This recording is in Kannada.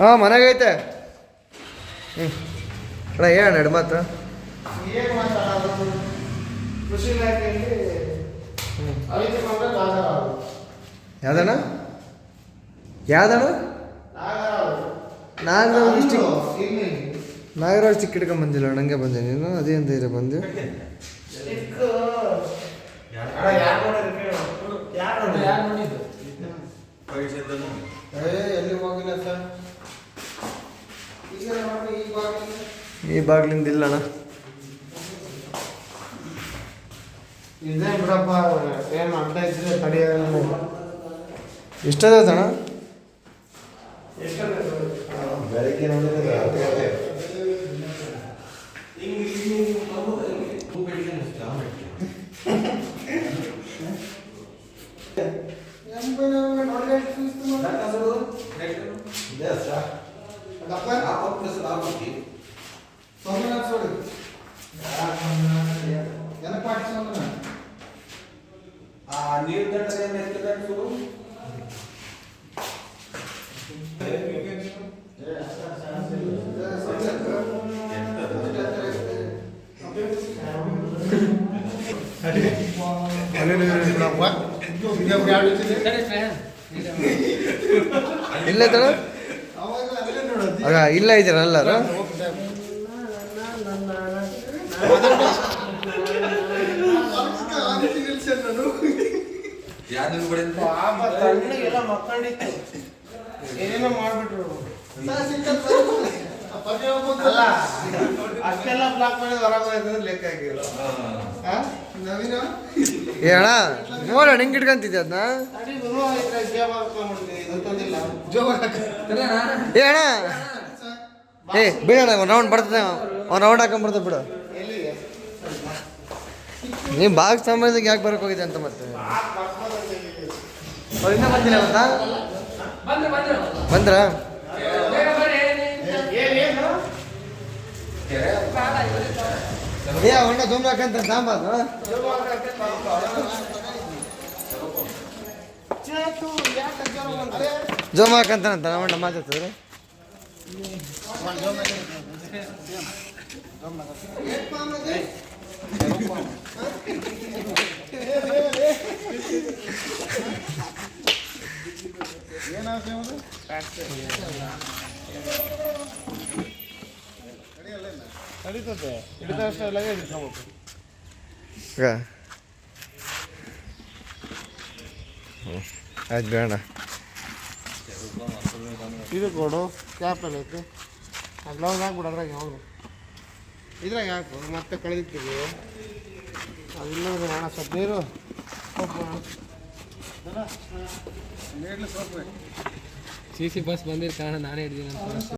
ಹಾಂ ಮನೆಗೈತೆ. ಹ್ಞೂ ಅಣ್ಣ ಹೇಳಣ್ಣ ಎರಡು ಮಾತು ಯಾವ್ದಣ್ಣ? ಯಾವ್ದಣ್ಣ? ನಾಗರಾವ್ ನಾಗರಾಜ್ ಡಿಸ್ಟಿಕ್ ನಾಗರಾಜ್ ಚಿಕ್ಕ ಹಿಡ್ಕೊಂಡ್ ಬಂದಿಲ್ಲ ನಂಗೆ ಬಂದೆ ನೀನು ಅದೇ ಅಂತ ಇದೆ ಬಂದು. ಬಾಗ್ಲಿಂದ ಇಲ್ಲ ಅಣ್ಣ. ಇದೇ ಬಿಡಪ್ಪ ಏನು ಅಡ್ಡ ಇದ್ರೆ ತಡೆಯೋಲ್ಲ ಎಷ್ಟದ ಅಣ್ಣ? ಬೆಳಗ್ಗೆ ನೋಡಿದ್ರೆ ನೀರು ದಂಡ ಎಷ್ಟು ಇಲ್ಲ ಐತಣ್ಣ ಆಗ ಇಲ್ಲ ಪಾಪ ತಣ್ಣಗೆಲ್ಲ ಮಕ್ಕಂಡಿತ್ತು ಏನೇನೋ ಮಾಡ್ಬಿಟ್ರು ಅಲ್ಲ ಅಷ್ಟೆಲ್ಲ ಬ್ಲಾಕ್ ಹೊರಗೆ ಲೆಕ್ಕ ಆಗಿಲ್ಲ ನವೀನ ಏ ಅಣ್ಣ. ನೋಡೋಣ ಹೆಂಗೆ ಇಟ್ಕೊಂತಿದ್ದೆ ಅದನ್ನ ಏ ಅಣ್ಣ ಏ ಬಿಡೋಣ ಒಂದು ರೌಂಡ್ ಬರ್ತದೆ ರೌಂಡ್ ರೌಂಡ್ ಹಾಕೊಂಡ್ಬರ್ತದೆ ಬಿಡು. ನೀವು ಬಾಗ್ ಸಂಬಂಧಕ್ಕೆ ಯಾಕೆ ಬರಕ್ಕೆ ಹೋಗಿದೆ ಅಂತ ಮತ್ತೆ? ಬಂದ್ರ? ಏ ಅವಣ್ಣ ಹಾಕಂತ ಜೋಮ್ ಹಾಕಂತ ಅವಣ್ಣ ಮಾತಾಡ್ತಿದ್ರೆ. ನಡೀತದೆ ಹಿಡಿದಷ್ಟು ಎಲ್ಲ ಹಿಡ್ಕೊಬೇಕು ಈಗ ಆಯ್ತು ಬೇಡ ಇದು ಕೊಡು ಕ್ಯಾಪ್ ಎಲ್ಲ ಐತೆ ಗ್ಲೌಸ್ ಹಾಕ್ಬಿಡು ಅದ್ರಾಗ ಯಾವುದು ಇದ್ರಾಗ ಹಾಕು ಮತ್ತೆ ಕಳೆದಿರ್ತೀವಿ ಅದಿಲ್ಲ ಅಣ್ಣ ಸ್ವಲ್ಪ ನೀರು ಸಿ ಸಿ ಬಸ್ ಬಂದಿರ ಕಾರಣ ನಾನೇ ಹಿಡಿದೀನಿ ಅಂತ.